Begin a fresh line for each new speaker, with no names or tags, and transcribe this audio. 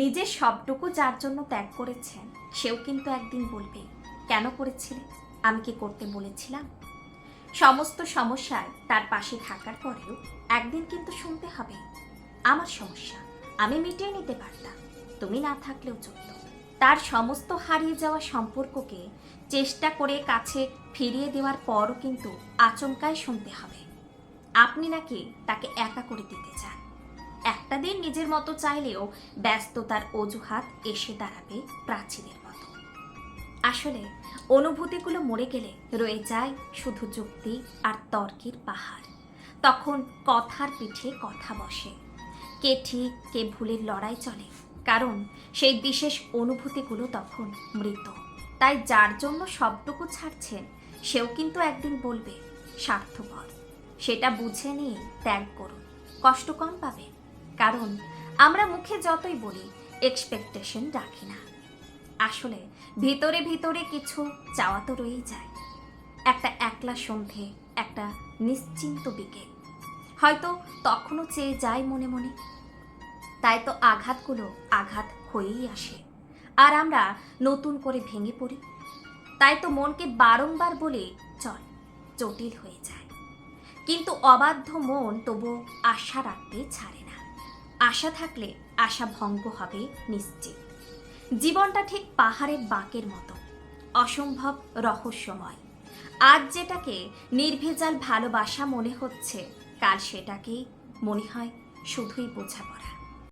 নিজের সবটুকু যার জন্য ত্যাগ করেছেন, সেও কিন্তু একদিন বলবে, কেন করেছিলে? আমি কি করতে বলেছিলাম? সমস্ত সমস্যায় তার পাশে থাকার পরেও একদিন কিন্তু শুনতে হবে, আমার সমস্যা, আমি মিটিয়ে নিতে পারতাম, তুমি না থাকলেও চলত। তার সমস্ত হারিয়ে যাওয়া সম্পর্ককে চেষ্টা করে কাছে ফিরিয়ে দেওয়ার পরও কিন্তু আচমকাই শুনতে হবে, আপনি নাকি তাকে একা করে দিতে চান? একটা দিন নিজের মতো চাইলেও ব্যস্ততার অজুহাত এসে দাঁড়াবে প্রাচীরের মতো। আসলে, অনুভূতিগুলো মরে গেলে রয়ে যায় শুধু যুক্তি আর তর্কের পাহাড়। তখন কথার পিঠে কথা বসে। কে ঠিক, কে ভুলের লড়াই চলে। কারণ, সেই বিশেষ অনুভূতিগুলো তখন মৃত। তাই যার জন্য সবটুকু ছাড়ছেন, সেও কিন্তু একদিন বলবে, স্বার্থপর। সেটা বুঝে নিয়ে ত্যাগ করুন। কষ্ট কম পাবে কারণ আমরা মুখে যতই বলি এক্সপেকটেশন রাখি না। আসলে ভিতরে ভিতরে কিছু চাওয়া তো রয়েই যায়। একটা একলা সন্ধে, একটা নিশ্চিন্ত বিকেল। হয়তো তখনও চেয়ে যায় মনে মনে। তাই তো আঘাতগুলো আঘাত হয়েই আসে। আর আমরা নতুন করে ভেঙে পড়ি। তাই তো মনকে বারংবার বলে, চল, জটিল হয়ে যায়। কিন্তু অবাধ্য মন তবু আশা রাখতে ছাড়ে না। আশা থাকলে আশা ভঙ্গ হবে নিশ্চিত। জীবনটা ঠিক পাহাড়ের বাঁকের মতো, অসম্ভব রহস্যময়। আজ যেটাকে নির্ভেজাল ভালোবাসা মনে হচ্ছে, কাল সেটাকেই মনে হয় শুধুই বোঝাপড়া।